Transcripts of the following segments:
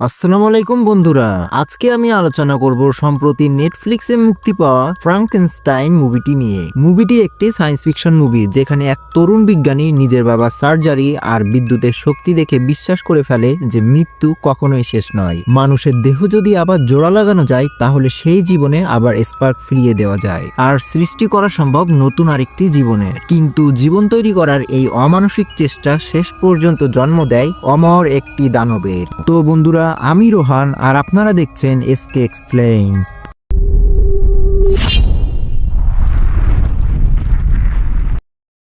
আসসালামু আলাইকুম বন্ধুরা, আজকে আমি আলোচনা করব সম্প্রতি নেটফ্লিক্সে মুক্তি পাওয়া ফ্রাঙ্কেনস্টাইন মুভিটি নিয়ে। মুভিটি একটি সায়েন্স ফিকশন মুভি যেখানে এক তরুণ বিজ্ঞানী নিজের বাবা সার্জারি আর বিদ্যুতের শক্তি দেখে বিশ্বাস করে ফেলে যে মৃত্যু কখনোই শেষ নয়। মানুষের দেহ যদি আবার জোড়া লাগানো যায়, তাহলে সেই জীবনে আবার স্পার্ক ফিরিয়ে দেওয়া যায়। আর সৃষ্টি করা সম্ভব নতুন আরেকটি জীবনের কিন্তু জীবন তৈরি করার এই অমানসিক চেষ্টা শেষ পর্যন্ত জন্ম দেয় অমর একটি দানবের। তো বন্ধুরা আমি রোহান আর আপনারা দেখছেন এসকে এক্সপ্লেইন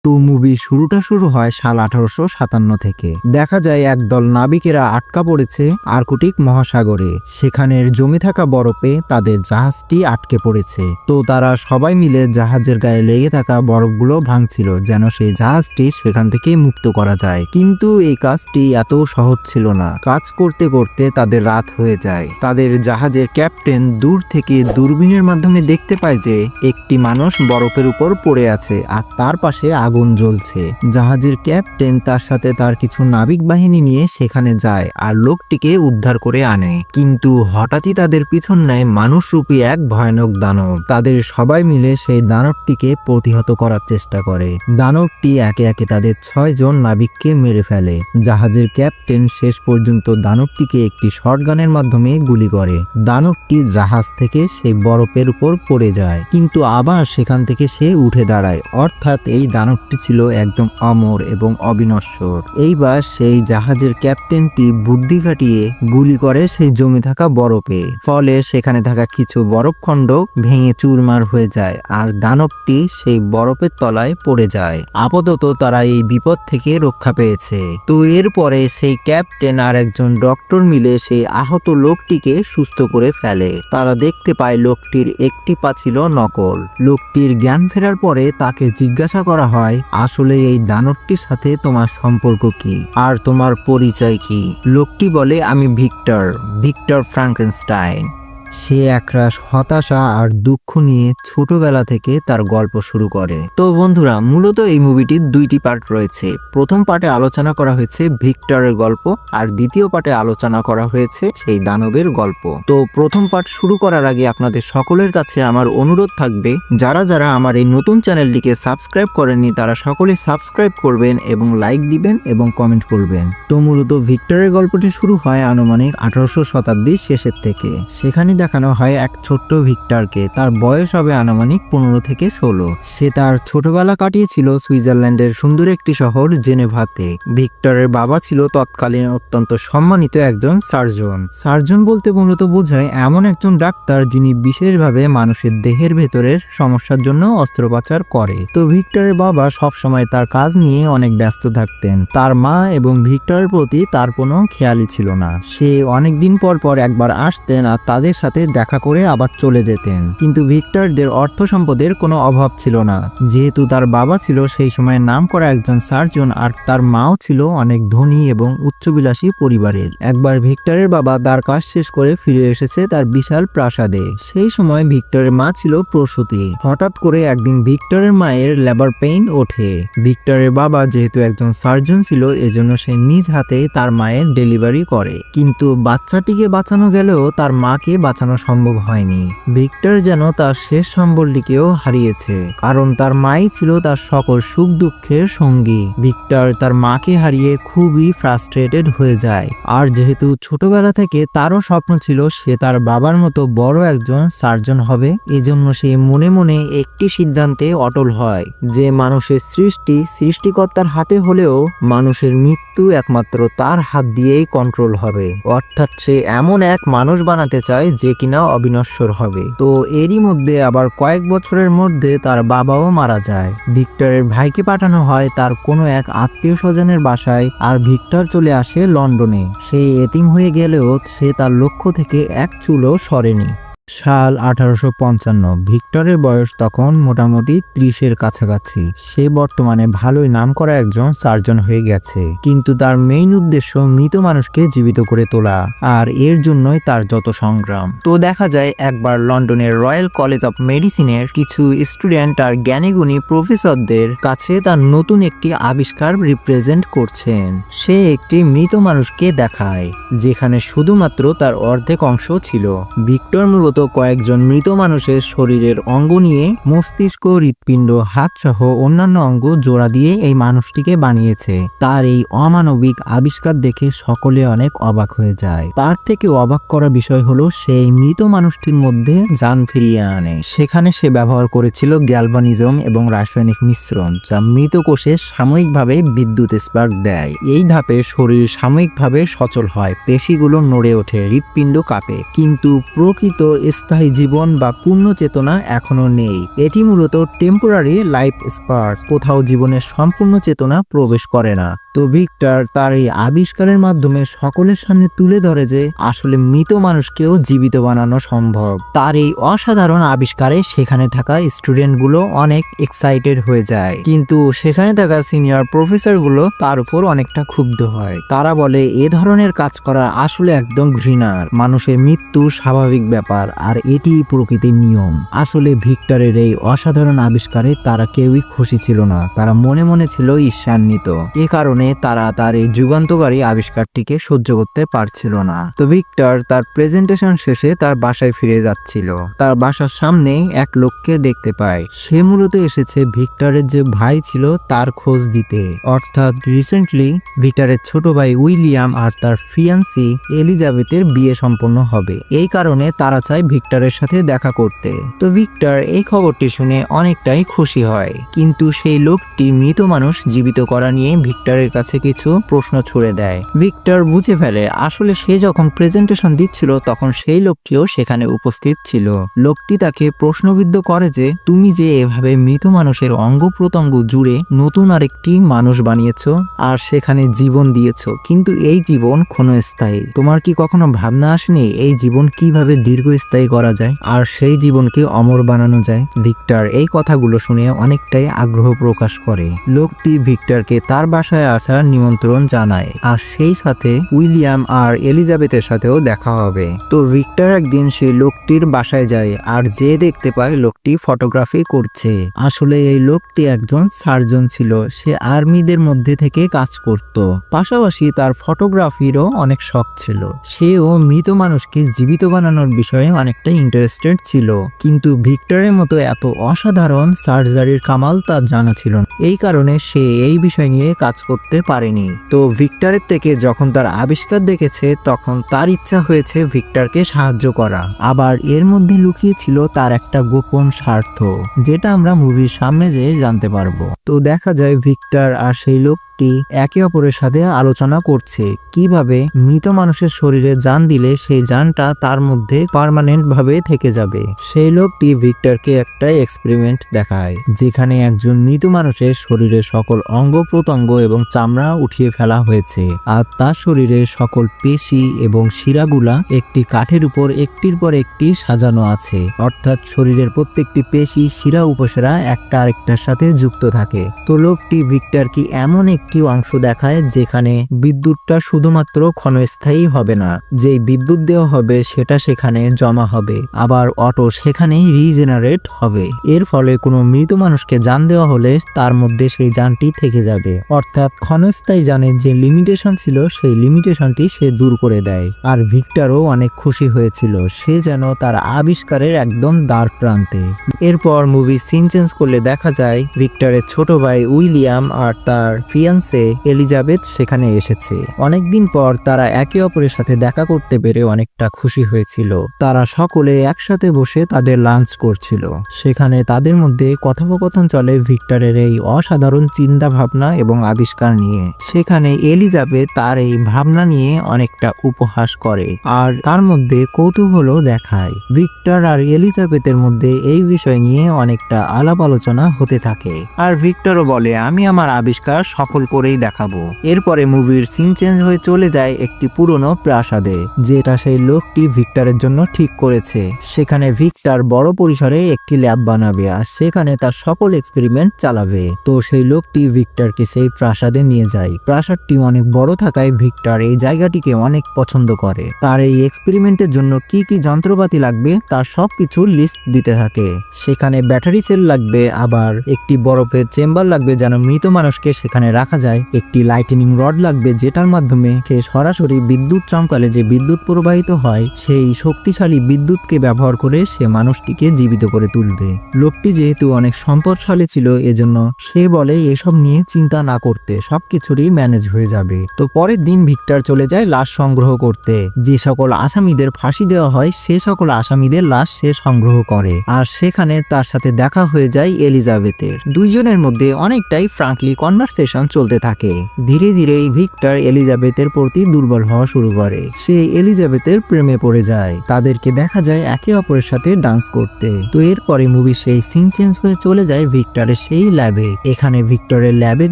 তো মুভি শুরুটা শুরু হয় সাল আঠারোশো সাতান্ন থেকে। দেখা যায় একদল নাবিকেরা আটকা পড়েছে আর্কটিক মহাসাগরে। সেখানের জমে থাকা বরফে তাদের জাহাজটি আটকে পড়েছে। তো তারা সবাই মিলে জাহাজের গায়ে লেগে থাকা বরফগুলো ভাঙছিল যেন সেই জাহাজটি সেখান থেকে মুক্ত করা যায়। কিন্তু এই কাজটি এত সহজ ছিল না। কাজ করতে করতে তাদের রাত হয়ে যায়। তাদের জাহাজের ক্যাপ্টেন দূর থেকে দূরবীনের মাধ্যমে দেখতে পায় যে একটি মানুষ বরফের উপর পড়ে আছে আর তার পাশে আগুন জ্বলছে। জাহাজের ক্যাপ্টেন তার সাথে তার কিছু নাবিক বাহিনী নিয়ে সেখানে যায় আর লোকটিকে উদ্ধার করে আনে। কিন্তু হঠাৎই তাদের পিছন নেয় মানুষরূপী এক ভয়ানক দানব। তাদের সবাই মিলে সেই দানবটিকে প্রতিহত করার চেষ্টা করে। দানবটি একে একে তাদের ছয় জন নাবিককে মেরে ফেলে। জাহাজের ক্যাপ্টেন শেষ পর্যন্ত দানবটিকে একটি শটগানের মাধ্যমে গুলি করে। দানবটি জাহাজ থেকে সেই বরফের উপর পড়ে যায়। কিন্তু আবার সেখান থেকে সে উঠে দাঁড়ায়। অর্থাৎ এই দানবটি ছিল একদম অমর এবং অবিনশ্বর। এইবার সেই জাহাজের ক্যাপ্টেনটি বুদ্ধি খাটিয়ে গুলি করে সেই জমে থাকা বরফে। ফলে সেখানে থাকা কিছু বরফখণ্ড ভেঙে চুরমার হয়ে যায় আর দানবটি সেই বরফের তলায় পড়ে যায়। আপাতত তারা এই বিপদ থেকে রক্ষা পেয়েছে। তো এরপরে সেই ক্যাপ্টেন আর একজন ডক্টর মিলে সেই আহত লোকটিকে সুস্থ করে ফেলে। তারা দেখতে পায় লোকটির একটি পা ছিল নকল। লোকটির জ্ঞান ফেরার পরে তাকে জিজ্ঞাসা করা হয় আসলে এই দানবটির সাথে তোমার সম্পর্ক কি? আর তোমার পরিচয় কি? লোকটি বলে, আমি ভিক্টর ভিক্টর ফ্রাঙ্কেনস্টাইন। সে একরাশ হতাশা আর দুঃখ নিয়ে ছোটবেলা থেকে তার গল্প শুরু করে। তো বন্ধুরা, মূলত এই মুভিটির দুইটি পার্ট রয়েছে। প্রথম পার্টে আলোচনা করা হয়েছে ভিক্টরের গল্প আর দ্বিতীয় পার্টে আলোচনা করা হয়েছে সেই দানবের গল্প। তো প্রথম পার্ট শুরু করার আগে আপনাদের সকলের কাছে আমার অনুরোধ থাকবে, যারা যারা আমার এই নতুন চ্যানেলটিকে সাবস্ক্রাইব করেননি, তারা সকলে সাবস্ক্রাইব করবেন এবং লাইক দিবেন এবং কমেন্ট করবেন। তো মূলত ভিক্টরের গল্পটি শুরু হয় আনুমানিক আঠারোশো শতাব্দীর শেষের থেকে। সেখানে দেখানো হয় এক ছোট্ট ভিক্টরকে। তার বয়স হবে আনুমানিক পনেরো থেকে ষোলো। সে তার ছোটবেলা কাটিয়েছিল সুইজারল্যান্ডের সুন্দর একটি শহর জেনেভাতে। ভিক্টরের বাবা ছিল তৎকালীন অত্যন্ত সম্মানিত একজন সার্জন। সার্জন বলতে মূলত বোঝায় এমন একজন ডাক্তার যিনি বিশেষভাবে মানুষের দেহের ভেতরের সমস্যার জন্য অস্ত্রোপচার করে। তো ভিক্টরের বাবা সবসময় তার কাজ নিয়ে অনেক ব্যস্ত থাকতেন। তার মা এবং ভিক্টরের প্রতি তার কোনো খেয়ালই ছিল না। সে অনেক দিন পর পর একবার আসতেন আর তাদের সাথে দেখা করে আবার চলে যেতেন। কিন্তু ভিক্টরদের অর্থ সম্পদের কোনো অভাব ছিল না। যেহেতু তার বাবা ছিল সেই সময় নাম করা একজন সার্জন আর তার মাও ছিল অনেক ধনী এবং উচ্চবিলাসী পরিবারের। একবার ভিক্টরের বাবা তার কাজ শেষ করে ফিরে এসেছে তার বিশাল প্রাসাদে। সেই সময় ভিক্টরের মা ছিল প্রসূতি। হঠাৎ করে একদিন ভিক্টরের মায়ের লেবার পেইন ওঠে। ভিক্টরের বাবা যেহেতু একজন সার্জন ছিল, এজন্য সে নিজ হাতে তার মায়ের ডেলিভারি করে। কিন্তু বাচ্চাটিকে বাঁচানো গেলেও তার মাকে বাঁচানো সম্ভব হয়নি। ভিক্টর যেন তার শেষ সম্বলটিকেও হারিয়েছে, কারণ তার মাই ছিল তার সকল সুখ দুঃখের সঙ্গী। ভিক্টর তার মাকে হারিয়ে খুবই ফ্রাস্ট্রেটেড হয়ে যায়। আর যেহেতু ছোটবেলা থেকে তারও স্বপ্ন ছিল সে তার বাবার মতো বড় একজন সার্জন হবে, এজন্য সে মনে মনে একটি সিদ্ধান্তে অটল হয় যে মানুষের সৃষ্টি সৃষ্টিকর্তার হাতে হলেও মানুষের মৃত্যু একমাত্র তার হাত দিয়েই কন্ট্রোল হবে। অর্থাৎ সে এমন এক মানুষ বানাতে চায় যে কিনা অবিনশ্বর হবে। তো এরই মধ্যে আবার কয়েক বছরের মধ্যে তার বাবাও মারা যায়। ভিক্টরের ভাইকে পাঠানো হয় তার কোনো এক আত্মীয় স্বজনের বাসায় আর ভিক্টর চলে আসে লন্ডনে। সে এতিম হয়ে গেলেও সে তার লক্ষ্য থেকে এক চুলও সরেনি। সাল আঠারোশো পঞ্চান্ন। ভিক্টরের বয়স তখন মোটামুটি ত্রিশের কাছাকাছি। সে বর্তমানে ভালোই নাম করা একজন সার্জন হয়ে গেছে। কিন্তু তার মেইন উদ্দেশ্য মৃত মানুষকে জীবিত করে তোলা, আর এর জন্যই তার যত সংগ্রাম। তো দেখা যায়, একবার লন্ডনের রয়্যাল কলেজ অফ মেডিসিনের কিছু স্টুডেন্ট আর জ্ঞানীগুণী প্রফেসরদের কাছে তার নতুন একটি আবিষ্কার রিপ্রেজেন্ট করছেন। সে একটি মৃত মানুষকে দেখায়, যেখানে শুধুমাত্র তার অর্ধেক অংশ ছিল। ভিক্টর মূলত কয়েকজন মৃত মানুষের শরীরের অঙ্গ নিয়ে মস্তিষ্ক, হৃৎপিণ্ড হাত সহ অন্যান্য অঙ্গ জোড়া দিয়ে এই মানুষটিকে বানিয়েছে। তার এই অমানবিক আবিষ্কার দেখে সকলে অনেক অবাক হয়ে যায়। তার থেকে অবাক করা বিষয় হলো সেই মৃত মানুষটির মধ্যে যান ফিরিয়ে আনে। সেখানে সে ব্যবহার করেছিল গ্যালভানিজম এবং রাসায়নিক মিশ্রণ, যা মৃত কোষে সাময়িকভাবে বিদ্যুৎ স্পার্ক দেয়। এই ধাপে শরীর সাময়িকভাবে সচল হয়, পেশিগুলো নড়ে ওঠে, হৃৎপিণ্ড কাঁপে। কিন্তু প্রকৃত স্থায়ী জীবন বা পূর্ণ চেতনা এখনও নেই। এটি মূলত টেম্পোরারি লাইফ স্পার্ট কোথাও জীবনের সম্পূর্ণ চেতনা প্রবেশ করে না। তো ভিক্টর তার এই আবিষ্কারের মাধ্যমে সকলের সামনে তুলে ধরে যে আসলে মৃত মানুষকেও জীবিত বানানো সম্ভব। তার এই অসাধারণ আবিষ্কারে সেখানে থাকা স্টুডেন্টগুলো অনেক এক্সাইটেড হয়ে যায়। কিন্তু সেখানে থাকা সিনিয়র প্রফেসরগুলো তার উপর অনেকটা ক্ষুব্ধ হয়। তারা বলে, এ ধরনের কাজ করা আসলে একদম ঘৃণার। মানুষের মৃত্যু স্বাভাবিক ব্যাপার, আর এটি প্রকৃতির নিয়ম। আসলে ভিক্টরের এই অসাধারণ আবিষ্কারে তারা কেউই খুশি ছিল না। তারা মনে মনে ছিল ঈর্ষান্বিত। এ কারণে তারা তার এই যুগান্তকারী আবিষ্কারটিকে সহ্য করতে পারছিল না। তো ভিক্টর তার প্রেজেন্টেশন শেষে তার বাসায় ফিরে যাচ্ছিল। তার বাসার সামনে এক লোককে দেখতে পায়। সে মূলত এসেছে ভিক্টরের যে ভাই ছিল তার খোঁজ দিতে। অর্থাৎ রিসেন্টলি ভিক্টরের ছোট ভাই উইলিয়াম আর তার ফিয়ান্সি এলিজাবেথের বিয়ে সম্পন্ন হবে। এই কারণে তারা চায় ভিক্টরের সাথে দেখা করতে। তো ভিক্টর এই খবরটি শুনে অনেকটাই খুশি হয়। কিন্তু সেই লোকটি মৃত মানুষ জীবিত করা নিয়ে ভিক্টরের কাছে কিছু প্রশ্ন ছুড়ে দেয়। ভিক্টর বুঝে ফেলে, আসলে সে যখন প্রেজেন্টেশন দিচ্ছিল, তখন সেই লোকটিও সেখানে উপস্থিত ছিল। লোকটি তাকে প্রশ্নবিদ্ধ করে যে, তুমি যে এভাবে মৃত মানুষের অঙ্গ প্রত্যঙ্গ জুড়ে নতুন আরেকটি মানুষ বানিয়েছ আর সেখানে জীবন দিয়েছ, কিন্তু এই জীবন ক্ষণস্থায়ী। তোমার কি কখনো ভাবনা আসেনি এই জীবন কীভাবে দীর্ঘস্থায়ী করা যায় আর সেই জীবনকে অমর বানানো যায়? ভিক্টর এই কথাগুলো শুনে অনেকটাই আগ্রহ প্রকাশ করে। লোকটি ভিক্টরকে তার বাসায় আসার নিমন্ত্রণ জানায়। আর সেই সাথে উইলিয়াম আর এলিজাবেথের সাথেও দেখা হবে। তো ভিক্টর একদিন সেই লোকটির বাসায় যায় আর যে দেখতে পায় লোকটি ফটোগ্রাফি করছে। আসলে এই লোকটি একজন সার্জন ছিল। সে আর্মিদের মধ্যে থেকে কাজ করত। পাশাপাশি তার ফটোগ্রাফিরও অনেক শখ ছিল। সেও মৃত মানুষকে জীবিত বানানোর বিষয়ে অনেকটা ইন্টারেস্টেড ছিল। কিন্তু ভিক্টরের মতো এত অসাধারণ সার্জারির কামাল তার জানা ছিল না। এই কারণে সে এই বিষয় নিয়ে কাজ করতে। পারেনি। তো ভিক্টরের থেকে যখন তার আবিষ্কার দেখেছে, তখন তার ইচ্ছা হয়েছে ভিক্টরকে সাহায্য করা। আবার এর মধ্যে লুকিয়ে ছিল তার একটা গোপন স্বার্থ, যেটা আমরা মুভির সামনে যেয়ে জানতে পারব। তো দেখা যায় ভিক্টর আর সেই লোকটি একে অপরের সাথে আলোচনা করছে। কীভাবে? মৃত মানুষের শরীরে যান দিলে সেই যানটা তার মধ্যে পার্মানেন্ট ভাবে থেকে যাবে। সেই লোকটি ভিক্টরকে একটা এক্সপেরিমেন্ট দেখায়, যেখানে একজন মৃত মানুষের শরীরের সকল অঙ্গ প্রত্যঙ্গ এবং চামড়া উঠিয়ে ফেলা হয়েছে, আর তার শরীরের সকল পেশি এবং শিরাগুলা একটি কাঠের উপর একটির পর একটি সাজানো আছে। অর্থাৎ শরীরের প্রত্যেকটি পেশি, শিরা উপসেরা একটা আরেকটার সাথে যুক্ত থাকে। তো লোকটি ভিক্টর কি এমন একটি অংশ দেখায় যেখানে বিদ্যুৎটা শুধুমাত্র ক্ষণস্থায়ী হবে না, যেই বিদ্যুৎ দেওয়া হবে সেটা সেখানে জমা হবে, আবার অটো সেখানেই রিজেনারেট হবে। এর ফলে কোনো মৃত মানুষকে যান দেওয়া হলে তার মধ্যে সেই যানটি থেকে যাবে। অর্থাৎ ক্ষণস্থায়ী যানের যে লিমিটেশন ছিল, সেই লিমিটেশনটি সে দূর করে দেয়। আর ভিক্টরও অনেক খুশি হয়েছিল, সে যেন তার আবিষ্কারের একদম দ্বার প্রান্তে। এরপর মুভি সিন চেঞ্জ করলে দেখা যায়, ভিক্টরের ছোট ভাই উইলিয়াম আর তার ফিয়ান্সে এলিজাবেথ সেখানে এসেছে। অনেকদিন পর তারা একে অপরের সাথে দেখা করতে পেরে অনেকটা খুশি হয়েছিল। তারা সকলে একসাথে বসে তাদের লাঞ্চ করছিল। সেখানে তাদের মধ্যে কথোপকথন চলে ভিক্টরের এই অসাধারণ চিন্তা ভাবনা এবং আবিষ্কার নিয়ে। সেখানে এলিজাবেথ তার এই ভাবনা নিয়ে অনেকটা উপহাস করে আর তার মধ্যে কৌতূহলও দেখায়। ভিক্টর আর এলিজাবেথের মধ্যে এই বিষয় নিয়ে অনেকটা আলাপ আলোচনা হতে থাকে। আর ভিক্টরও বলে, আমি আমার আবিষ্কার সফল সফল করেই দেখাবো। এরপরে মুভির সিন চেঞ্জ হয়ে চলে যায় একটি পুরনো প্রাসাদে, যেটা সেই লোকটি ভিক্টরের জন্য ঠিক করেছে। সেখানে ভিক্টর বড় পরিসরে একটি ল্যাব বানাবে আর সেখানে তার সকল এক্সপেরিমেন্ট চালাবে। তো সেই লোকটি ভিক্টরকে সেই প্রাসাদে নিয়ে যায়। প্রাসাদটি অনেক বড় থাকায় ভিক্টর এই জায়গাটিকে অনেক পছন্দ করে। তার এই এক্সপেরিমেন্টের জন্য কি কি যন্ত্রপাতি লাগবে তার সবকিছু লিস্ট দিতে থাকে। সেখানে ব্যাটারি সেল লাগবে, আবার একটি বরফের চেম্বার লাগবে যেন মৃত মানুষকে সেখানে রাখা যায়, একটি লাইটেনিং রড লাগবে যেটার মাধ্যমে সে সরাসরি বিদ্যুৎ চমকালে যে বিদ্যুৎ প্রবাহিত হয়, সেই শক্তিশালী বিদ্যুৎকে ব্যবহার করে সে মানুষটিকে জীবিত করে তুলবে। লোকটি যেহেতু অনেক সম্পদশালী ছিল, এজন্য সে বলে, এসব নিয়ে চিন্তা না করতে, সবকিছুরই ম্যানেজ হয়ে যাবে। তো পরের দিন ভিক্টর চলে যায় লাশ সংগ্রহ করতে। যে সকল আসামিদের ফাঁসি দেওয়া হয়, সে সকল আসামিদের লাশ সে সংগ্রহ করে। আর সেখানে তার সাথে দেখা হয়ে যায় এলিজাবেথের। দুইজনের মধ্যে অনেকটাই ফ্রাঙ্কলি কনভারসেশন চলতে থাকে। ধীরে ধীরে ভিক্টর এলিজাবেথের প্রতি দুর্বল হওয়া শুরু করে। সে এলিজাবেথের প্রেমে পড়ে যায়। তাদেরকে দেখা যায় একে অপরের সাথে ডান্স করতে। তো এরপরে মুভি সেই সিন চেঞ্জ হয়ে চলে যায় ভিক্টরের সেই ল্যাবে। এখানে ভিক্টরের ল্যাবের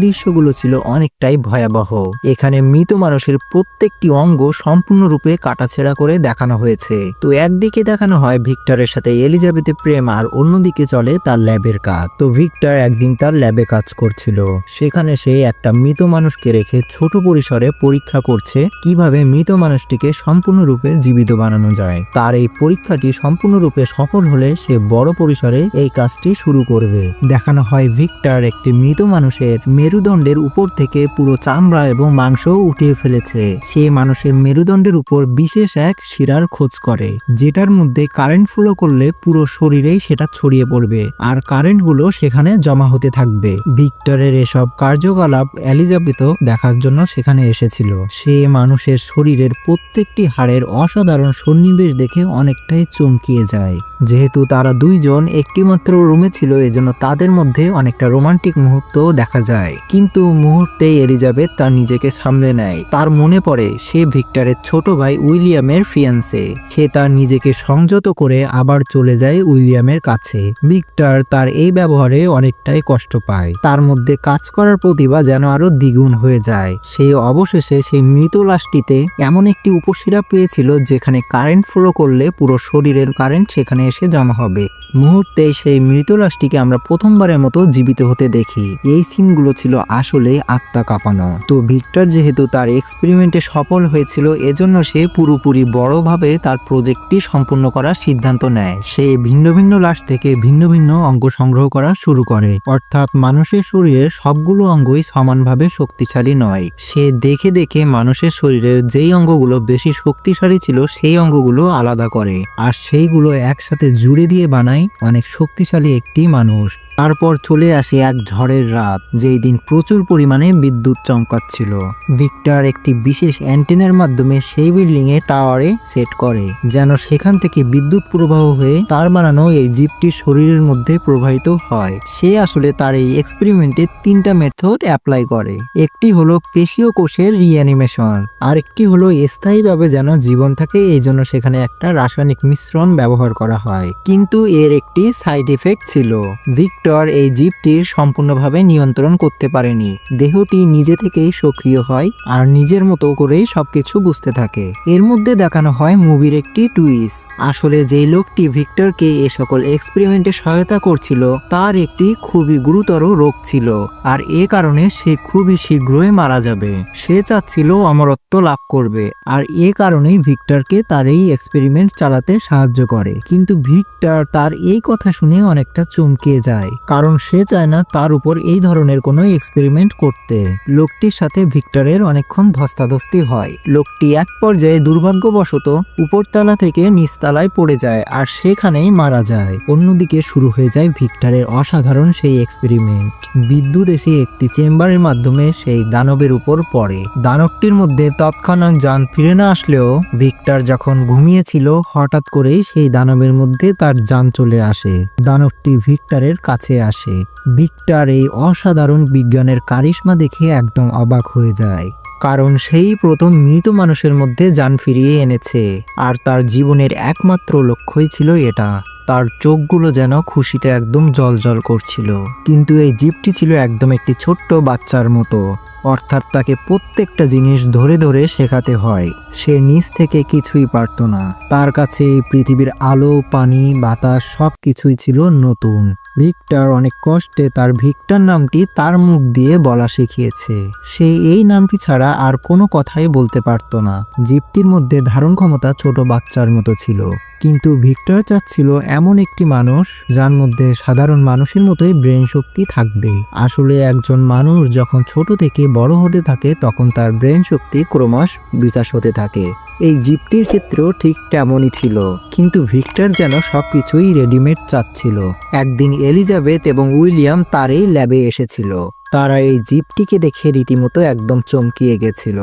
দৃশ্যগুলো ছিল অনেকটাই ভয়াবহ। এখানে মৃত মানুষের প্রত্যেকটি অঙ্গ সম্পূর্ণরূপে কাটাছেড়া করে দেখানো হয়েছে। তো একদিকে দেখানো হয় ভিক্টরের সাথে এলিজাবেথের প্রেম আর অন্যদিকে চলে তার ল্যাবের কাজ। তো ভিক্টর একদিন তার ল্যাবে কাজ করছিল। সেখানে সে একটা মৃত মানুষকে রেখে ছোট পরিসরে পরীক্ষা করছে কীভাবে মৃত মানুষটিকে সম্পূর্ণরূপে জীবিত বানানো যায়। তার এই পরীক্ষাটি সম্পূর্ণরূপে সফল হলে সে বড় পরিসরে এই কাজটি শুরু করবে। দেখানো হয় ভিক্টর একটি মৃত মানুষের মেরুদণ্ডের উপর থেকে পুরো চামড়া এবং মাংস উঠিয়ে ফেলেছে। সে মানুষের মেরুদণ্ডের উপর বিশেষ এক শিরার খোঁজ করে, যেটার মধ্যে কারেন্ট ফ্লো করলে পুরো শরীরেই সেটা ছড়িয়ে পড়বে। আর কারেন্টগুলো সেখানে জমা হতে থাকবে। ভিক্টরের এসব কার্যকলাপ এলিজাবেথও দেখার জন্য সেখানে এসেছিল। সে মানুষের শরীরের প্রত্যেকটি হাড়ের অসাধারণ সন্নিবেশ দেখে অনেকটাই চমকিয়ে যায়। যেহেতু তারা দুইজন একটিমাত্র রুমে ছিল, এজন্য তাদের মধ্যে অনেকটা রোমান্টিক মুহূর্ত দেখা যায়। কিন্তু মুহূর্তে এলিজাবেথ তার নিজেকে সামলে নেয়। তার মনে পড়ে সে ভিক্টরের ছোট ভাই উইলিয়ামের ফিয়ান্সে। সে তার নিজেকে সংযত করে আবার চলে যায় উইলিয়ামের কাছে। ভিক্টর তার এই ব্যবহারে অনেকটাই কষ্ট পায়। তার মধ্যে কাজ করার প্রতিভা যেন আরও দ্বিগুণ হয়ে যায়। সে অবশেষে সেই মৃত লাশটিতে এমন একটি উপশিরা পেয়েছিল যেখানে কারেন্ট ফ্লো করলে পুরো শরীরের কারেন্ট সেখানে এসে জমা হবে। মুহূর্তে সেই মৃত লাশটিকে আমরা প্রথমবারের মতো জীবিত হতে দেখি। এই সিনগুলো ছিল আসলে আত্মা কাঁপানো। তো ভিক্টর যেহেতু তার এক্সপেরিমেন্টে সফল হয়েছিল, এজন্য সে পুরোপুরি বড়ভাবে তার প্রজেক্টটি সম্পূর্ণ করার সিদ্ধান্ত নেয়। সে ভিন্ন ভিন্ন লাশ থেকে ভিন্ন ভিন্ন অঙ্গ সংগ্রহ করা শুরু করে। অর্থাৎ মানুষের শরীরের সবগুলো অঙ্গই সমানভাবে শক্তিশালী নয়। সে দেখে দেখে মানুষের শরীরের যেই অঙ্গগুলো বেশি শক্তিশালী ছিল, সেই অঙ্গগুলো আলাদা করে। আর সেইগুলো একসাথে জুড়ে দিয়ে বানায় অনেক শক্তিশালী একটি মানুষ। তারপর চলে আসে এক ঝড়ের রাত, যেই দিন প্রচুর পরিমাণে বিদ্যুৎ চমকাচ্ছিল। ভিক্টর একটি বিশেষ অ্যান্টেনার মাধ্যমে সেই বিল্ডিং এ টাওয়ারে সেট করে, যেন সেখান থেকে বিদ্যুৎ প্রবাহ হয়ে তার বানানো এই জীবটির শরীরের মধ্যে প্রবাহিত হয়। সে আসলে তার এই এক্সপেরিমেন্টে তিনটা মেথড অ্যাপ্লাই করে। একটি হলো পেশীয় কোষের রিঅ্যানিমেশন আর একটি হলো স্থায়ীভাবে যেন জীবন থাকে, এই জন্য সেখানে একটা রাসায়নিক মিশ্রণ ব্যবহার করা হয়। কিন্তু এর একটি সাইড ইফেক্ট ছিল। ভিক্টর এই জীবটির সম্পূর্ণভাবে নিয়ন্ত্রণ করতে পারেনি। দেহটি নিজে থেকেই সক্রিয় হয় আর নিজের মতো করেই সবকিছু বুঝতে থাকে। এর মধ্যে দেখানো হয় মুভির একটি টুইস্ট আসলে যেই লোকটি ভিক্টরকে এ সকল এক্সপেরিমেন্টে সহায়তা করছিল, তার একটি খুবই গুরুতর রোগ ছিল। আর এ কারণে সে খুবই শীঘ্রই মারা যাবে। সে চাচ্ছিল অমরত্ব লাভ করবে, আর এ কারণেই ভিক্টরকে তার এই এক্সপেরিমেন্ট চালাতে সাহায্য করে। কিন্তু ভিক্টর তার এই কথা শুনে অনেকটা চমকে যায়, কারণ সে চায় না তার উপর এই ধরনের কোনো এক্সপেরিমেন্ট করতে। লোকটির সাথে ভিক্টরের অনেকক্ষণ ধস্তাধস্তি হয়। লোকটি এক পর্যায়ে দুর্ভাগ্যবশত উপরতলা থেকে নিচতলায় পড়ে যায় আর সেখানেই মারা যায়। অন্যদিকে শুরু হয়ে যায় ভিক্টরের অসাধারণ সেই এক্সপেরিমেন্ট বিদ্যুৎ এসে একটি চেম্বারের মাধ্যমে সেই দানবের উপর পড়ে। দানবটির মধ্যে তৎক্ষণাৎ যান ফিরে না আসলেও ভিক্টর যখন ঘুমিয়েছিল, হঠাৎ করেই সেই দানবের মধ্যে তার যান চলে আসে। দানবটি ভিক্টরের কাছে আসে। ভিক্টর এই অসাধারণ বিজ্ঞানের কারিশমা দেখে একদম অবাক হয়ে যায়। কারণ সেই প্রথম মৃত মানুষের মধ্যে যান ফিরিয়ে এনেছে। আর তার জীবনের একমাত্র লক্ষ্যই ছিল এটা। তার চোখগুলো যেন খুশিতে একদম জল করছিল। কিন্তু এই জিপটি ছিল একদম একটি ছোট্ট বাচ্চার মতো। অর্থাৎ তাকে প্রত্যেকটা জিনিস ধরে ধরে শেখাতে হয়। সে নিজ থেকে কিছুই পারত না। তার কাছে পৃথিবীর আলো, পানি, বাতাস সব কিছুই ছিল নতুন। ভিক্টর অনেক কষ্টে তার ভিক্টর নামটি তার মুখ দিয়ে বলা শিখিয়েছে। সে এই নামটি ছাড়া আর কোনো কথাই বলতে পারত না। জিপটির মধ্যে ধারণ ক্ষমতা ছোট বাচ্চার মতো ছিল। কিন্তু ভিক্টর চাচ্ছিল এমন একটি মানুষ যার মধ্যে সাধারণ মানুষের মতোই ব্রেন শক্তি থাকবে। আসলে একজন মানুষ যখন ছোট থেকে বড় হতে থাকে, তখন তার ব্রেন শক্তি ক্রমশ বিকাশ হতে থাকে। এই জিপটির ক্ষেত্রেও ঠিক তেমনই ছিল। কিন্তু ভিক্টর যেন সবকিছুই রেডিমেড চাচ্ছিল। একদিন এলিজাবেথ এবং উইলিয়াম তারই ল্যাবে এসেছিল। তারা এই জিপটিকে দেখে রীতিমতো একদম চমকিয়ে গেছিল।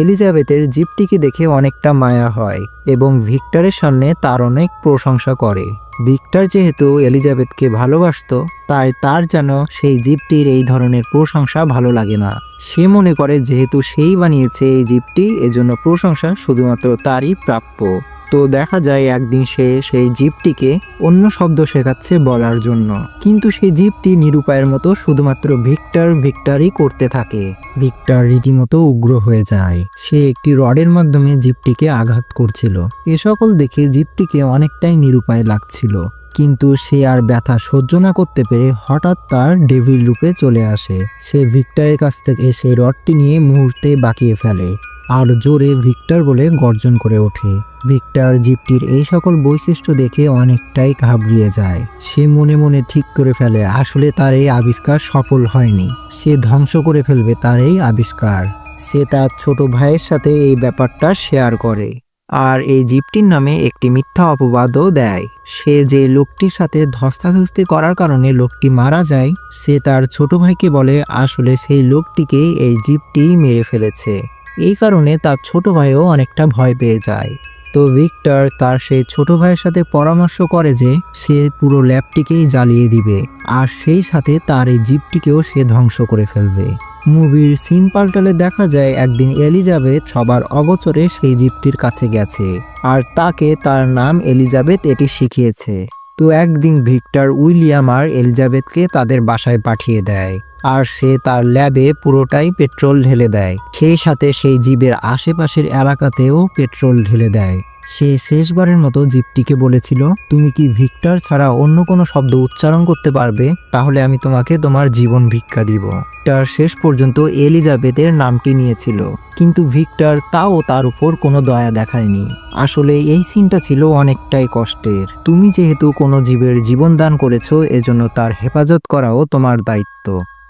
এলিজাবেথের জিপটিকে দেখে অনেকটা মায়া হয় এবং ভিক্টরের সামনে তার অনেক প্রশংসা করে। ভিক্টর যেহেতু এলিজাবেথকে ভালোবাসতো, তাই তার যেন সেই জিপটির এই ধরনের প্রশংসা ভালো লাগে না। সে মনে করে যেহেতু সেই বানিয়েছে এই জিপটি এজন্য প্রশংসা শুধুমাত্র তারই প্রাপ্য। তো দেখা যায় একদিন সে সেই জিপটিকে অন্য শব্দ শেখাচ্ছে বলার জন্য। কিন্তু সেই জিপটি নিরুপায়ের মতো শুধুমাত্র ভিক্টর ভিক্টরই করতে থাকে। ভিক্টর রীতিমতো উগ্র হয়ে যায়। সে একটি রডের মাধ্যমে জিপটিকে আঘাত করছিল। এ সকল দেখে জিপটিকে অনেকটাই নিরুপায় লাগছিল। কিন্তু সে আর ব্যথা সহ্য না করতে পেরে হঠাৎ তার ডেভিল রূপে চলে আসে। সে ভিক্টরের কাছ থেকে সেই রডটি নিয়ে মুহূর্তে বাকিয়ে ফেলে। আর জোরে ভিক্টর বলে গর্জন করে ওঠে। ভিক্টর জিপটির এই সকল বৈশিষ্ট্য দেখে অনেকটাই ঘাবড়িয়ে যায়। সে মনে মনে ঠিক করে ফেলে, আসলে তার এই আবিষ্কার সফল হয়নি। সে ধ্বংস করে ফেলবে তার এই আবিষ্কার। সে তার ছোট ভাইয়ের সাথে এই ব্যাপারটা শেয়ার করে। আর এই জিপটির নামে একটি মিথ্যা অপবাদও দেয়। সে যে লোকটির সাথে ধস্তাধস্তি করার কারণে লোকটি মারা যায়, সে তার ছোট ভাইকে বলে, আসলে সেই লোকটিকে এই জিপটি মেরে ফেলেছে। এই কারণে তার ছোট ভাইও অনেকটা ভয় পেয়ে যায়। তো ভিক্টর তার সেই ছোট ভাইয়ের সাথে পরামর্শ করে যে সে পুরো ল্যাবটিকেই জ্বালিয়ে দিবে, আর সেই সাথে তার এই জিপটিকেও সে ধ্বংস করে ফেলবে। মুভির সিন পাল্টালে দেখা যায় একদিন এলিজাবেথ সবার অগোচরে সেই জিপটির কাছে গেছে, আর তাকে তার নাম এলিজাবেথ এটি শিখিয়েছে। তো একদিন ভিক্টর উইলিয়াম আর এলিজাবেথকে তাদের বাসায় পাঠিয়ে দেয়। আর সে তার ল্যাবে পুরোটাই পেট্রোল ঢেলে দেয়। সেই সাথে সেই জীবের আশেপাশের এলাকাতেও পেট্রোল ঢেলে দেয়। সে শেষবারের মতো জিপটিকে বলেছিল, তুমি কি ভিক্টর ছাড়া অন্য কোনো শব্দ উচ্চারণ করতে পারবে? তাহলে আমি তোমাকে তোমার জীবন ভিক্ষা দিব। ভিক্টর শেষ পর্যন্ত এলিজাবেথের নামটি নিয়েছিল, কিন্তু ভিক্টর তাও তার উপর কোনো দয়া দেখায়নি। আসলে এই সিনটা ছিল অনেকটাই কষ্টের। তুমি যেহেতু কোনো জীবের জীবন দান করেছ, এজন্য তার হেফাজত করাও তোমার দায়িত্ব।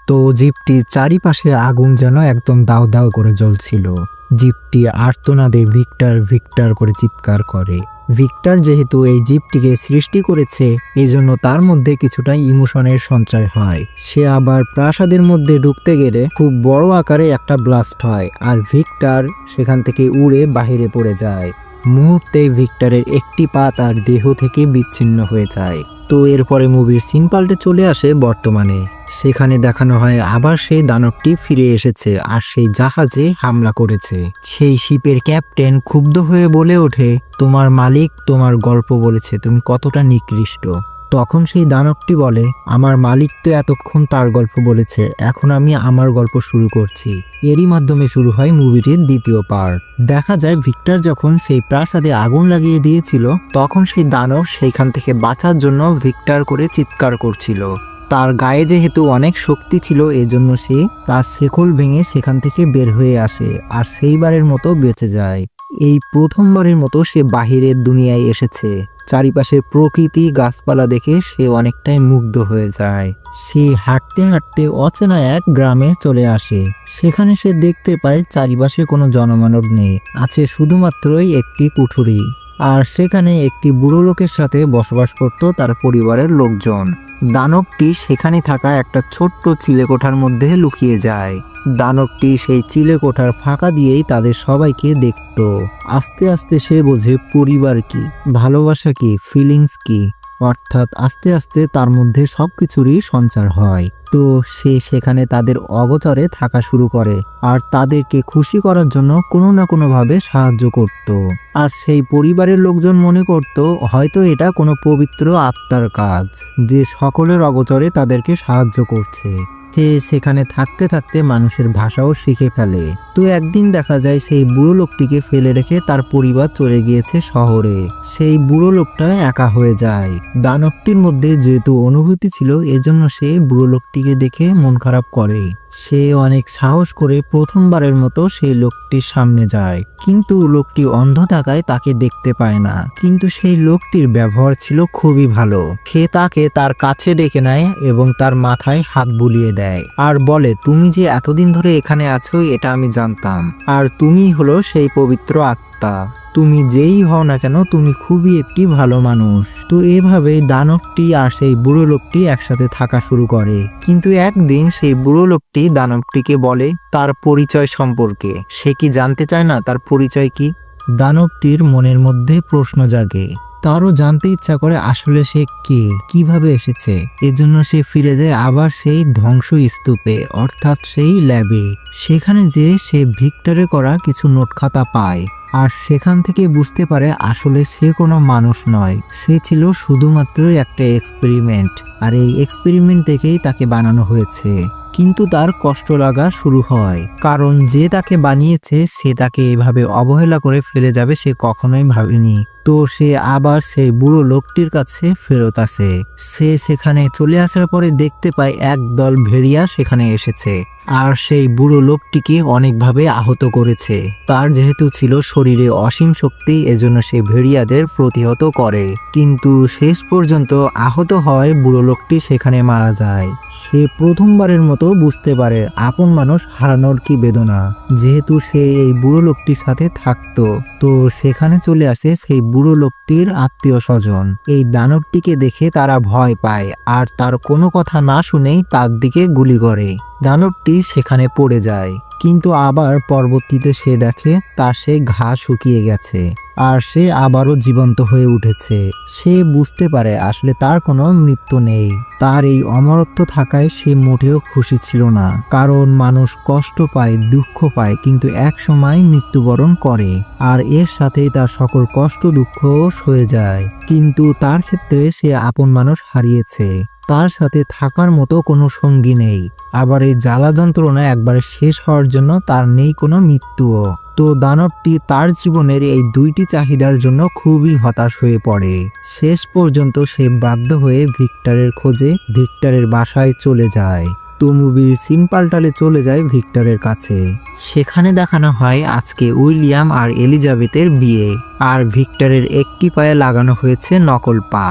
তো জিপটির চারিপাশে আগুন যেন একদম দাও দাও করে জ্বলছিল। জিপটি আর্তনাদে ভিক্টর ভিক্টর করে চিৎকার করে। ভিক্টর যেহেতু এই জীবটিকে সৃষ্টি করেছে, এজন্য তার মধ্যে কিছুটা ইমোশনের সঞ্চয় হয়। সে আবার প্রাসাদের মধ্যে ঢুকতে গেলে খুব বড় আকারে একটা ব্লাস্ট হয় আর ভিক্টর সেখান থেকে উড়ে বাহিরে পড়ে যায়। মুহূর্তে ভিক্টরের একটি পা তার দেহ থেকে বিচ্ছিন্ন হয়ে যায়। তো এরপরে মুভির সিন পাল্টে চলে আসে বর্তমানে। সেখানে দেখানো হয় আবার সেই দানবটি ফিরে এসেছে আর সেই জাহাজে হামলা করেছে। সেই শিপের ক্যাপ্টেন ক্ষুব্ধ হয়ে বলে ওঠে, তোমার মালিক তোমার গল্প বলেছে, তুমি কতটা নিকৃষ্ট। তখন সেই দানবটি বলে, আমার মালিক তো এতক্ষণ তার গল্প বলেছে, এখন আমি আমার গল্প শুরু করছি। এরই মাধ্যমে শুরু হয় মুভিটির দ্বিতীয় পার্ট। দেখা যায় ভিক্টর যখন সেই প্রাসাদে আগুন লাগিয়ে দিয়েছিল, তখন সেই দানব সেইখান থেকে বাঁচার জন্য ভিক্টর করে চিৎকার করছিল। তার গায়ে যেহেতু অনেক শক্তি ছিল, এজন্য সে তার শেকল ভেঙে সেখান থেকে বের হয়ে আসে আর সেইবারের মতো বেঁচে যায়। এই প্রথমবারের মতো সে বাহিরের দুনিয়ায় এসেছে। চারিপাশের প্রকৃতি গাছপালা দেখে সে অনেকটাই মুগ্ধ হয়ে যায়। সে হাঁটতে হাঁটতে অচেনা এক গ্রামে চলে আসে। সেখানে সে দেখতে পায় চারিপাশে কোনো জনমানব নেই, আছে শুধুমাত্রই একটি কুঠুরি। আর সেখানে একটি বুড়ো লোকের সাথে বসবাস করত তার পরিবারের লোকজন। দানবটি সেখানে থাকা একটা ছোট্ট চিলেকোঠার মধ্যে লুকিয়ে যায়। দানবটি সেই চিলেকোঠার ফাঁকা দিয়েই তাদের সবাইকে দেখত। আস্তে আস্তে সে বোঝে, পরিবার কি? ভালোবাসা কি? ফিলিংস কি? অর্থাৎ আস্তে আস্তে তার মধ্যে সব কিছুরই সঞ্চার হয়। তো সে সেখানে তাদের অগচরে থাকা শুরু করে আর তাদেরকে খুশি করার জন্য কোনো না কোনোভাবে সাহায্য করত। আর সেই পরিবারের লোকজন মনে করত, হয়তো এটা কোনো পবিত্র আত্মার কাজ যে সকলের অগচরে তাদেরকে সাহায্য করছে। সে সেখানে থাকতে থাকতে মানুষের ভাষাও শিখে ফেলে। তো একদিন দেখা যায় সেই বুড়ো লোকটিকে ফেলে রেখে তার পরিবার চলে গিয়েছে শহরে। সেই বুড়ো লোকটা একা হয়ে যায়। দানবটির মধ্যে যেহেতু অনুভূতি ছিল, এজন্য সে বুড়ো লোকটিকে দেখে মন খারাপ করে। সে অনেক সাহস করে প্রথমবারের মতো সেই লোকটির সামনে যায়। কিন্তু লোকটি অন্ধ থাকায় তাকে দেখতে পায় না। কিন্তু সেই লোকটির ব্যবহার ছিল খুবই ভালো। সে তাকে তার কাছে ডেকে নেয় এবং তার মাথায় হাত বুলিয়ে দেয়। আর বলে, তুমি যে এতদিন ধরে এখানে আছো, এটা আমি জানতাম। আর তুমি হলো সেই পবিত্র আত্মা। তুমি যেই হও না কেন, তুমি খুবই একটি ভালো মানুষ। তো এভাবে দানবটি আর সেই বুড়ো লোকটি একসাথে থাকা শুরু করে। কিন্তু একদিন সেই বুড়ো লোকটি দানবটিকে বলে, তার পরিচয় সম্পর্কে। সে কি জানতে চায় না, তার পরিচয় কি? দানবটির মনের মধ্যে প্রশ্ন জাগে। তারও জানতে ইচ্ছা করে, আসলে সে কে? কীভাবে এসেছে? এজন্য সে ফিরে যায় আবার সেই ধ্বংস স্তূপে অর্থাৎ সেই ল্যাবে। সেখানে যে সে ভিক্টরে করা কিছু নোট খাতা পায়। আর সেখান থেকে বুঝতে পারে আসলে সে কোনো মানুষ নয়। সে ছিল শুধুমাত্র একটা এক্সপেরিমেন্ট আর এই এক্সপেরিমেন্ট থেকেই তাকে বানানো হয়েছে। কিন্তু তার কষ্ট লাগা শুরু হয়। কারণ যে তাকে বানিয়েছে, সে তাকে এভাবে অবহেলা করে ফেলে যাবে সে কখনোই ভাবেনি। তো সে আবার সেই বুড়ো লোকটির কাছে ফেরত আসে। সে সেখানে চলে আসার পরে দেখতে পায় এক দল ভেড়িয়া সেখানে এসেছে। আর সেই বুড়ো লোকটিকে অনেকভাবে আহত করেছে। তার যেহেতু ছিল শরীরে অসীম শক্তি, এজন্য সে ভেড়িয়াদের প্রতিহত করে। কিন্তু শেষ পর্যন্ত আহত হয় বুড়ো লোকটি সেখানে মারা যায়। সে প্রথমবারের মতো বুঝতে পারে আপন মানুষ হারানোর কি বেদনা। যেহেতু সে এই বুড়ো লোকটির সাথে থাকতো, তো সেখানে চলে আসে সেই বুড়ো লোকটির আত্মীয় স্বজন। এই দানবটিকে দেখে তারা ভয় পায়, আর তার কোনো কথা না শুনেই তার দিকে গুলি করে। দানবটি সেখানে পড়ে যায়, কিন্তু আবার পরবর্তীতে সে দেখে তার সে ঘা শুকিয়ে গেছে। আর সে আবারও জীবন্ত হয়ে উঠেছে। সে বুঝতে পারে আসলে তার কোনো মৃত্যু নেই। তার এই অমরত্ব থাকায় সে মোটেও খুশি ছিল না। কারণ মানুষ কষ্ট পায়, দুঃখ পায়, কিন্তু এক সময় মৃত্যুবরণ করে আর এর সাথেই তার সকল কষ্ট, দুঃখ সয়ে যায়। কিন্তু তার ক্ষেত্রে সে আপন মানুষ হারিয়েছে। তার সাথে থাকার মতো কোনো সঙ্গী নেই। আবার এই জ্বালা যন্ত্রণা একবারে শেষ হওয়ার জন্য তার নেই কোনো মৃত্যুও। তো দানবটি তার জীবনের এই দুইটি চাহিদার জন্য খুবই হতাশ হয়ে পড়ে। শেষ পর্যন্ত সে বাধ্য হয়ে ভিক্টরের খোঁজে ভিক্টরের বাসায় চলে যায়। তো মুভির সিন পাল্টালে চলে যায় ভিক্টরের কাছে। সেখানে দেখানো হয় আজকে উইলিয়াম আর এলিজাবেথের বিয়ে, আর ভিক্টরের একটি পায়ে লাগানো হয়েছে নকল পা।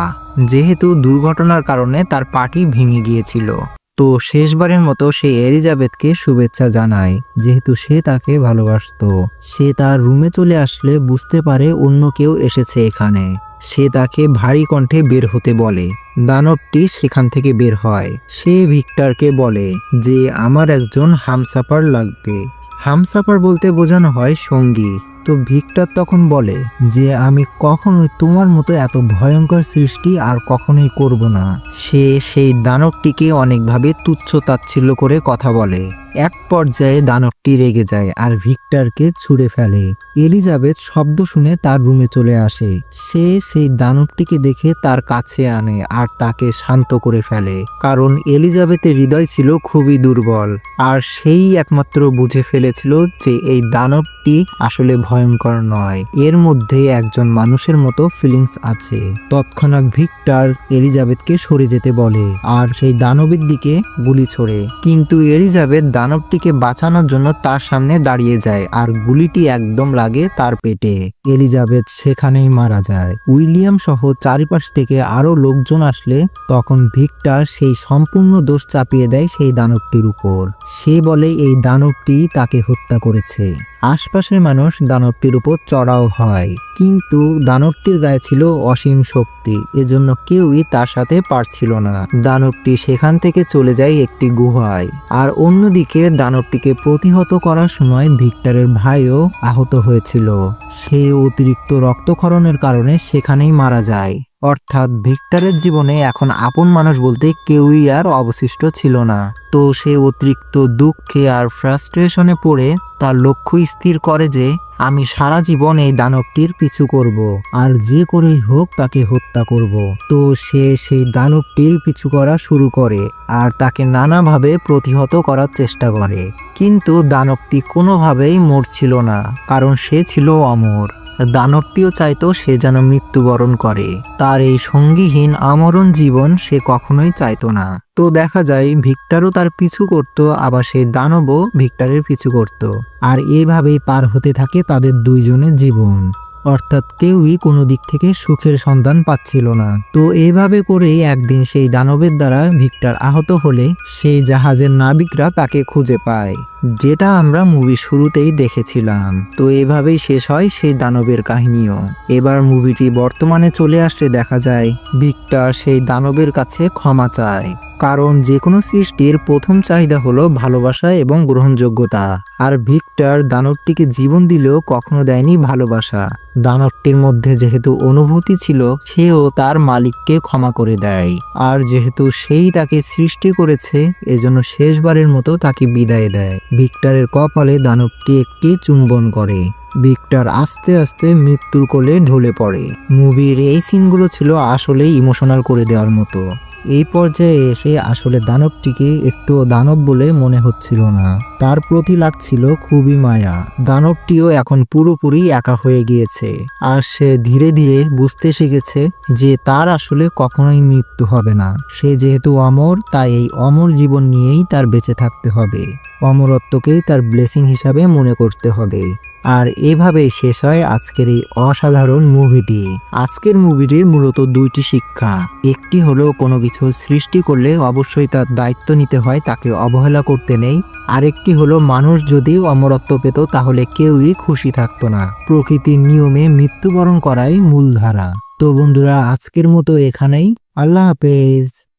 যেহেতু দুর্ঘটনার কারণে তার পাটি ভেঙে গিয়েছিল। তো শেষবারের মতো সে এলিজাবেথকে শুভেচ্ছা জানায়, যেহেতু সে তাকে ভালোবাসতো। সে তার রুমে চলে আসলে বুঝতে পারে অন্য কেউ এসেছে এখানে। সে তাকে ভারী কণ্ঠে বের হতে বলে, দানবটি সেখান থেকে বের হয়। সে ভিক্টরকে বলে, যে আমার একজন হামসাফার লাগবে। হামসাফার বলতে বোঝানো হয় সঙ্গী। তো ভিক্টর তখন বলে যে, আমি কখনোই তোমার মতো এত ভয়ঙ্কর সৃষ্টি আর কখনোই করব না। সে সেই দানবটিকে অনেকভাবে তুচ্ছ তাচ্ছিল্য করে কথা বলে। এক পর্যায়ে দানবটি রেগে যায় আর ভিক্টরকে ছুঁড়ে ফেলে। এলিজাবেথ শব্দ শুনে তার রুমে চলে আসে। সে সেই দানবটিকে দেখে তার কাছে আনে আর তাকে শান্ত করে ফেলে। কারণ এলিজাবেথের হৃদয় ছিল খুবই দুর্বল। আর সেই একমাত্র বুঝে ফেলেছিল যে, এই দানবটি আসলে ভয়ঙ্কর নয়। এর মধ্যে একজন মানুষের মতো ফিলিংস আছে। তৎক্ষণাৎ ভিক্টর এলিজাবেথকে সরে যেতে বলে আর সেই দানবের দিকে গুলি ছোড়ে। কিন্তু এলিজাবেথ দানবটিকে বাঁচানোর জন্য তার সামনে দাঁড়িয়ে যায় আর গুলিটি একদম লাগে তার পেটে। এলিজাবেথ সেখানেই মারা যায়। উইলিয়াম সহ চারিপাশ থেকে আরও লোকজন আসলে তখন ভিক্টর সেই সম্পূর্ণ দোষ চাপিয়ে দেয় সেই দানবটির উপর। সে বলে, এই দানবটি তাকে হত্যা করেছে। আশপাশের মানুষ দানবটির উপর চড়াও হয়। কিন্তু দানবটির গায়ে ছিল অসীম শক্তি, এজন্য কেউই তার সাথে পারছিল না। দানবটি সেখান থেকে চলে যায় একটি গুহায়, আর অন্যদিকে দানবটিকে প্রতিহত করার সময় ভিক্টরের ভাইও আহত হয়েছিল। সে অতিরিক্ত রক্তক্ষরণের কারণে সেখানেই মারা যায়। অর্থাৎ ভিক্টরের জীবনে এখন আপন মানুষ বলতে কেউই আর অবশিষ্ট ছিল না। তো সে অতিরিক্ত দুঃখে আর ফ্রাস্ট্রেশনে পড়ে তার লক্ষ্য স্থির করে যে, আমি সারা জীবন এই দানবটির পিছু করব আর যে করেই হোক তাকে হত্যা করব। তো সে সেই দানবটির পিছু করা শুরু করে আর তাকে নানাভাবে প্রতিহত করার চেষ্টা করে। কিন্তু দানবটি কোনোভাবেই মরছিল না, কারণ সে ছিল অমর। দানবটিও চাইতো সে যেন মৃত্যুবরণ করে। তার এই সঙ্গীহীন আমরণ জীবন সে কখনোই চাইতো না। তো দেখা যায়, ভিক্টারও তার পিছু করত, আবার সে দানবও ভিক্টারের পিছু করত। আর এভাবেই পার হতে থাকে তাদের দুইজনের জীবন। অর্থাৎ কেউই কোনো দিক থেকে সুখের সন্ধান পাচ্ছিল না। তো এইভাবে করেই একদিন সেই দানবের দ্বারা ভিক্টর আহত হলে সেই জাহাজের নাবিকরা তাকে খুঁজে পায়, যেটা আমরা মুভি শুরুতেই দেখেছিলাম। তো এভাবেই শেষ হয় সেই দানবের কাহিনীও। এবার মুভিটি বর্তমানে চলে আসলে দেখা যায়, ভিক্টর সেই দানবের কাছে ক্ষমা চায়। কারণ যে কোনো সৃষ্টির প্রথম চাহিদা হলো ভালোবাসা এবং গ্রহণযোগ্যতা। আর ভিক্টর দানবটিকে জীবন দিলেও কখনো দেয়নি ভালোবাসা। দানবটির মধ্যে যেহেতু অনুভূতি ছিল, সেও তার মালিককে ক্ষমা করে দেয়। আর যেহেতু সেই তাকে সৃষ্টি করেছে, এজন্য শেষবারের মতো তাকে বিদায় দেয়। ভিক্টরের কপালে দানবটি একটি চুম্বন করে। ভিক্টর আস্তে আস্তে মৃত্যুর কোলে ঢলে পড়ে। মুভির এই সিনগুলো ছিল আসলেই ইমোশনাল করে দেওয়ার মতো। এই পর্যায়ে এসে আসলে দানবটিকে একটু দানব বলে মনে হচ্ছিল না। তার প্রতি লাগছিল খুবই মায়া। দানবটিও এখন পুরোপুরি একা হয়ে গিয়েছে। আর সে ধীরে ধীরে বুঝতে শিখেছে যে তার আসলে কখনোই মৃত্যু হবে না। সে যেহেতু অমর, তাই এই অমর জীবন নিয়েই তার বেঁচে থাকতে হবে। অমরত্বকেই তার ব্লেসিং হিসাবে মনে করতে হবে। আর এভাবেই শেষ হয় আজকের এই অসাধারণ মুভিটি। আজকের মুভিটির মূলত দুইটি শিক্ষা। একটি হলো কোনো কিছু সৃষ্টি করলে অবশ্যই তার দায়িত্ব নিতে হয়, তাকে অবহেলা করতে নেই। আরেকটি হলো মানুষ যদি অমরত্ব পেত তাহলে কেউই খুশি থাকতো না। প্রকৃতির নিয়মে মৃত্যুবরণ করাই মূলধারা। তো বন্ধুরা, আজকের মতো এখানেই। আল্লাহ হাফেজ।